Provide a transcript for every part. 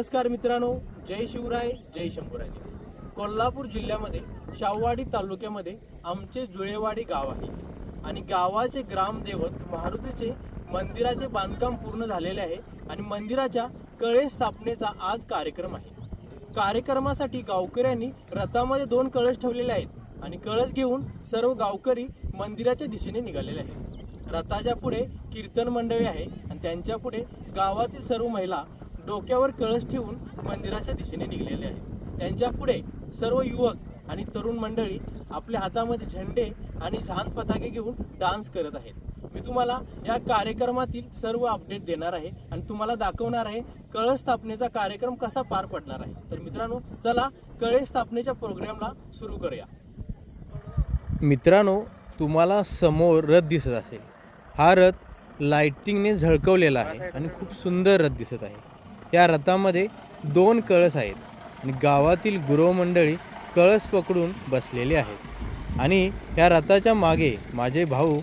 नमस्कार मित्रांनो जय शिवराय जय शंभूराजे कोल्हापूर जिल्ह्यामध्ये शाहवाडी तालुक्यामध्ये आमचे जुळेवाडी गाव आहे. आणि गावाचे ग्रामदैवत मारुतीचे मंदिराचे बांधकाम पूर्ण झालेले आहे आणि मंदिराच्या कळश स्थापनेचा आज कार्यक्रम आहे. कार्यक्रमासाठी गावकऱ्यांनी रथामध्ये दोन कळस ठेवलेले आहेत आणि कळस घेऊन सर्व गावकरी मंदिराच्या दिशेने निघालेले आहेत. रथाच्या पुढे कीर्तन मंडळी आहे आणि त्यांच्या पुढे गावातील सर्व महिला डोक्यावर कळस ठेवून मंदिराच्या दिशेने निघलेले आहेत. त्यांच्या पुढे सर्व युवक आणि तरुण मंडळी आपल्या हातामध्ये झेंडे आणि झान पताके घेऊन डान्स करत आहेत. मी तुम्हाला या कार्यक्रमातील सर्व अपडेट देणार आहे आणि तुम्हाला दाखवणार आहे कळस स्थापनेचा कार्यक्रम कसा पार पडणार आहे. तर मित्रांनो चला कळस स्थापनेच्या प्रोग्रामला सुरू करूया. मित्रांनो तुम्हाला समोर रथ दिसत असेल. हा रथ लाइटिंगने झळकवलेला आहे आणि खूप सुंदर रथ दिसत आहे. या रथामध्ये दोन कळस आहेत आणि गावातील गुरुमंडळी कळस पकडून बसलेले आहेत. आणि या रथाच्या मागे माझे भाऊ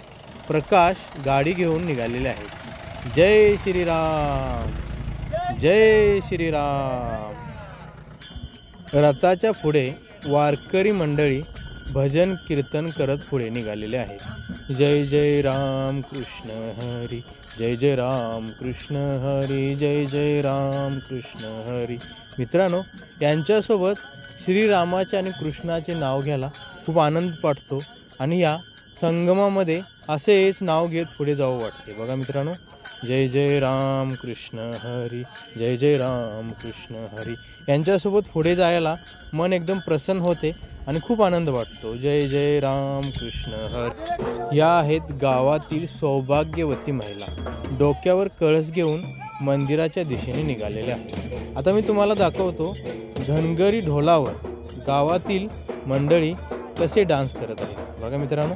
प्रकाश गाडी घेऊन निघालेले आहेत. जय श्रीराम. जय श्रीराम. रथाच्या पुढे वारकरी मंडळी भजन कीर्तन करत पुढे निघालेले आहे. जय जय राम कृष्ण हरी जय जय राम कृष्ण हरी जय जय राम कृष्ण हरी. मित्रांनो यांच्यासोबत श्रीरामाचे आणि कृष्णाचे नाव घ्यायला खूप आनंद वाटतो आणि या संगमामध्ये असेच नाव घेत पुढे जावं वाटते. बघा मित्रांनो जय जय राम कृष्ण हरी जय जय राम कृष्ण हरी. यांच्यासोबत पुढे जायला मन एकदम प्रसन्न होते. आणि खूप आनंद वाटतो. जय जय राम कृष्ण हर. या आहेत गावातील सौभाग्यवती महिला. डोक्यावर कळस घेऊन मंदिराच्या दिशेने निघालेल्या. आहेत आता मी तुम्हाला दाखवतो धनगरी ढोलावर गावातील मंडळी कसे डान्स करत आहेत. बघा मित्रांनो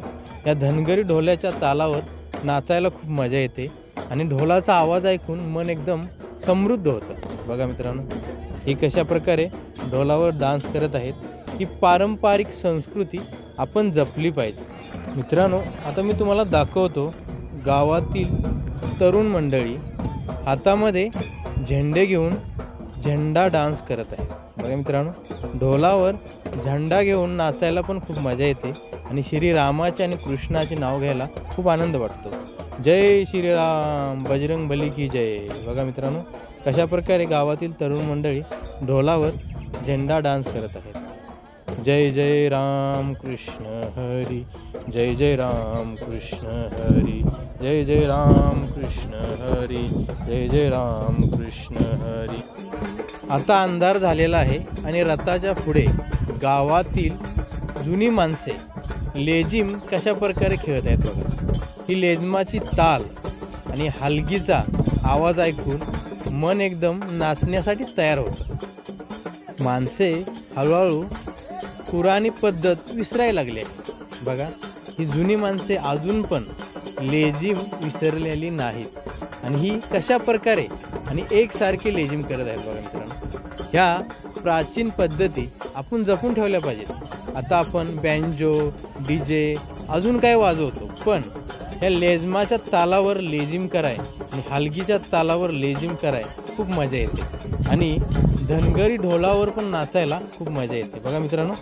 या धनगरी ढोल्याच्या तालावर नाचायला खूप मजा येते आणि ढोलाचा आवाज ऐकून मन एकदम समृद्ध होतं. बघा मित्रांनो हे कशा प्रकारे ढोलावर डान्स करत आहेत. ही पारंपरिक संस्कृती आपण जपली पाहिजे. मित्रांनो आता मी तुम्हाला दाखवतो गावातील तरुण मंडळी हातामध्ये झेंडे घेऊन झेंडा डान्स करत आहे. बघा मित्रांनो ढोलावर झेंडा घेऊन नाचायला पण खूप मजा येते आणि श्रीरामाचे आणि कृष्णाचे नाव घ्यायला खूप आनंद वाटतो. जय श्रीराम बजरंग बली की जय. बघा मित्रांनो कशा प्रकारे गावातील तरुण मंडळी ढोलावर झेंडा डान्स करत आहेत. जय जय राम कृष्ण हरी जय जय राम कृष्ण हरी जय जय राम कृष्ण हरी जय जय राम कृष्ण हरी. आता अंधार झालेला आहे आणि रथाच्या पुढे गावातील जुनी माणसे लेझिम कशा प्रकारे खेळत आहेत बघा. ही लेझिमाची ताल आणि हलगीचा आवाज ऐकून मन एकदम नाचण्यासाठी तयार होतं. माणसे हळूहळू पुराणी पद्धत विसरायला लागली आहे. बघा ही जुनी माणसे अजून पण लेझिम विसरलेली नाहीत. आणि ही कशा प्रकारे आणि एकसारखी लेझिम करत आहेत बघा मित्रांनो. ह्या प्राचीन पद्धती आपण जपून ठेवल्या पाहिजेत. आता आपण बँजो डी जे अजून काय वाजवतो पण ह्या लेझमाच्या तालावर लेझिम कराय आणि हलगीच्या तालावर लेझिम कराय खूप मजा येते. आणि धनगरी ढोलावर पण नाचायला खूप मजा येते. बघा मित्रांनो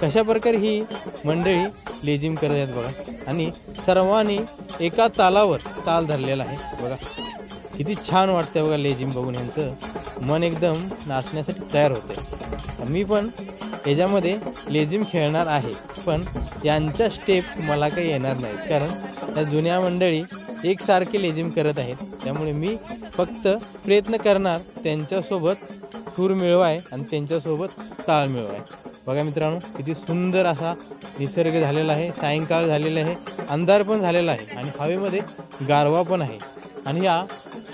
कशा प्रकारे ही मंडळी लेझिम करत आहेत बघा. आणि सर्वांनी एका तालावर ताल धरलेला आहे बघा. किती छान वाटतं बघा लेझिम बघून यांचं. मन एकदम नाचण्यासाठी तयार होते मी पण याच्यामध्ये लेझिम खेळणार आहे पण यांच्या स्टेप मला काही येणार नाहीत. कारण या जुन्या मंडळी एकसारखे लेझिम करत आहेत. त्यामुळे मी फक्त प्रयत्न करणार त्यांच्यासोबत सूर मिळवाय आणि त्यांच्यासोबत ताळ मिळवाय. बघा मित्रांनो किती सुंदर असा निसर्ग झालेला आहे सायंकाळ झालेला आहे अंधार पण झालेला आहे आणि हवेमध्ये गारवा पण आहे. आणि या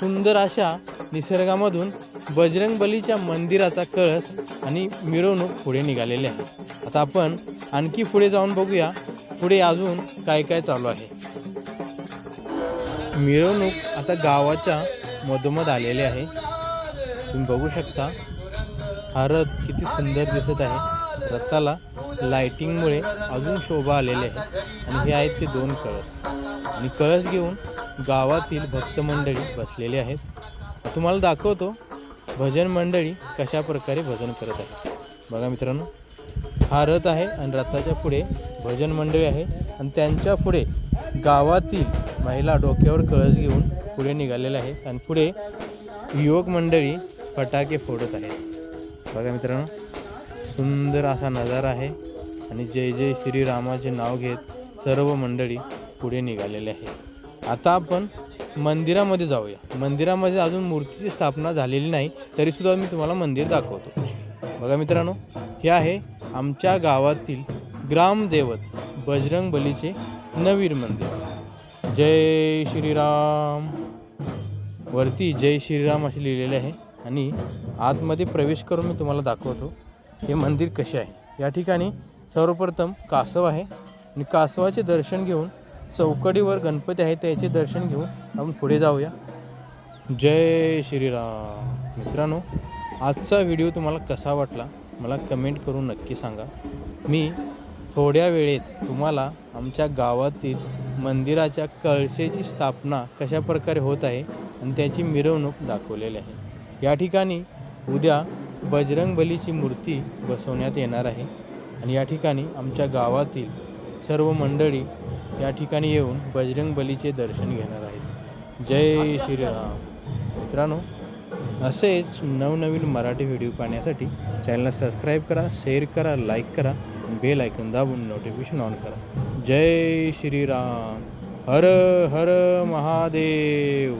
सुंदर अशा निसर्गामधून बजरंग बलीच्या मंदिराचा कळस आणि मिरवणूक पुढे निघालेली आहे. आता आपण आणखी पुढे जाऊन बघूया पुढे अजून काय काय चालू आहे. मिरवणूक आता गावाच्या मधोमध आलेली आहे. तुम्ही बघू शकता हा रथ किती सुंदर दिसत आहे. रथाला लायटिंगमुळे अजून शोभा आलेली आहे. आणि हे आहेत ते दोन कळस. आणि कळस घेऊन गावातील भक्त मंडळी बसलेले आहेत. तुम्हाला दाखवतो भजन मंडळी कशा प्रकारे भजन करत आहे बघा मित्रांनो हा रथ आहे आणि रथाच्या पुढे भजन मंडळी आहे. आणि त्यांच्या पुढे गावातील महिला डोक्यावर कळस घेऊन पुढे निघालेल्या आहेत. आणि पुढे युवक मंडळी फटाके फोडत आहेत. बघा मित्रांनो सुंदर असा नजारा आहे. आणि जय जय श्रीरामाचे नाव घेत सर्व मंडळी पुढे निघालेले आहे आता आपण मंदिरामध्ये जाऊया. मंदिरामध्ये अजून मूर्तीची स्थापना झालेली नाही तरीसुद्धा मी तुम्हाला मंदिर दाखवतो. बघा मित्रांनो हे आहे आमच्या गावातील ग्रामदेवत बजरंग बलीचे नवीर मंदिर. जय श्रीराम वरती जय श्रीराम असे लिहिलेले आहे. आणि आतमध्ये प्रवेश करून मी तुम्हाला दाखवतो. हे मंदिर कसे आहे? या ठिकाणी सर्वप्रथम कासव आहे. आणि कासवाचे दर्शन घेऊन चौकडीवर गणपती आहे त्याचे दर्शन घेऊन आपण पुढे जाऊया. जय श्रीराम. मित्रांनो आजचा व्हिडिओ तुम्हाला कसा वाटला? मला कमेंट करून नक्की सांगा. मी थोड्या वेळेत तुम्हाला आमच्या गावातील मंदिराच्या कळसेची स्थापना कशा प्रकारे होत आहे आणि त्याची मिरवणूक दाखवलेली आहे. या ठिकाणी उद्या बजरंग बलीची मूर्ती बसवण्यात येणार आहे आणि या ठिकाणी आमच्या गावातील सर्व मंडळी या ठिकाणी येऊन बजरंग बलीचे दर्शन घेणार आहेत. जय श्रीराम. मित्रांनो असेच नवनवीन मराठी व्हिडिओ पाहण्यासाठी चॅनलला सबस्क्राईब करा शेअर करा लाईक करा बेल ऐकून दाबून नोटिफिकेशन ऑन करा. जय श्रीराम. हर हर महादेव.